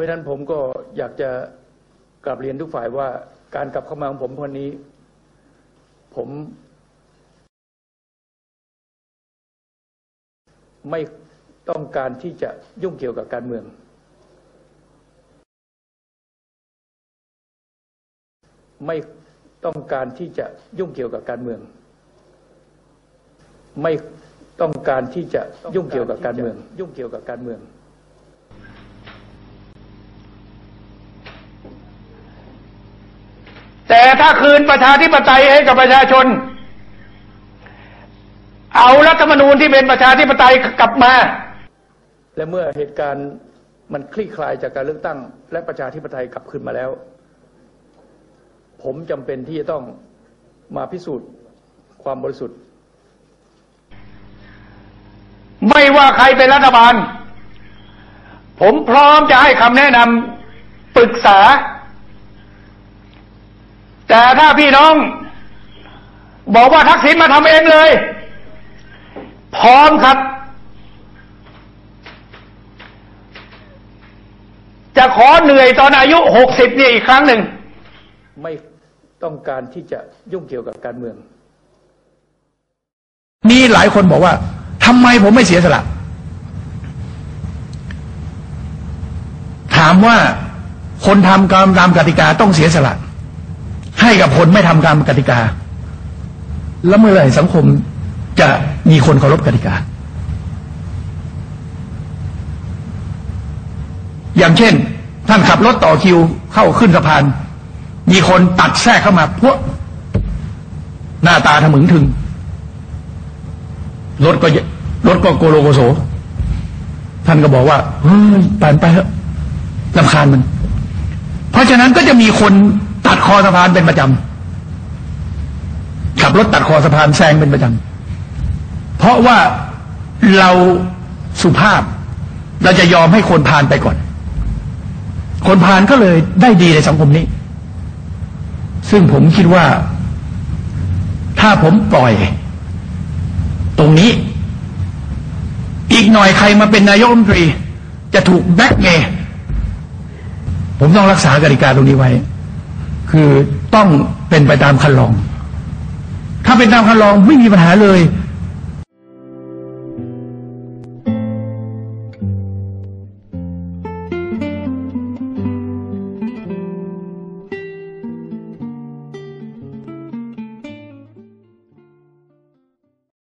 ราะฉะนั้นผมก็อยากจะกลับเรียนทุกฝ่ายว่าการกลับเข้ามาของผมวันนี้ผมไม่ต้องการที่จะยุ่งเกี่ยวกับการเมือง ไม่ต้องการที่จะยุ่งเกี่ยวกับการเมือง ไม่ต้องการที่จะยุ่งเกี่ยวกับการเมือง ยุ่งเกี่ยวกับการเมือง แต่ ถ้าคืนประชาธิปไตยให้กับประชาชน เอารัฐธรรมนูญที่เป็นประชาธิปไตยกลับมา และเมื่อเหตุการณ์มันคลี่คลายจากการเลือกตั้ง และประชาธิปไตยกลับคืนมาแล้ว ผมจำเป็นที่จะต้องมาพิสูจน์ความบริสุทธิ์ ไม่ว่าใครเป็นรัฐบาล ผมพร้อมจะให้คำแนะนำปรึกษา แต่ถ้าพี่น้อง บอกว่าทักษิณมาทำเองเลย พร้อมครับ จะขอเหนื่อยตอนอายุหกสิบนี่อีกครั้งหนึ่ง ไม่ต้องการที่จะยุ่งเกี่ยวกับการเมืองมีหลายคนบอกว่าทำไมผมไม่เสียสละถามว่าคนทำตามตามกติกาต้องเสียสละ ให้กับคนไม่ทำตามกติกา แล้วเมื่อไหร่สังคมจะมีคนเคารพกติกา อย่างเช่น ท่านขับรถต่อคิวเข้าขึ้นสะพาน มีคนตัดแทรกเข้ามาพวกหน้าตาทะมึงถึงรถก็รถก็โกโลโกโส ท่านก็บอกว่าเฮ้ยผ่านไปเถอะลำคาญมัน เพราะฉะนั้นก็จะมีคน คอสะพานเป็นประจำขับรถตัดคอสะพานแซงเป็นประจำเพราะว่าเราสุภาพ เราจะยอมให้คนผ่านไปก่อน คนผ่านก็เลยได้ดีในสังคมนี้ ซึ่งผมคิดว่า ถ้าผมปล่อย ตรงนี้ อีกหน่อยใครมาเป็นนายกรัฐมนตรี จะถูกแบล็กเมย์ผมต้องรักษากติกาตรงนี้ไว้ คือต้องเป็นไปตามคันลอง ถ้าเป็นตามคันลองไม่มีปัญหาเลย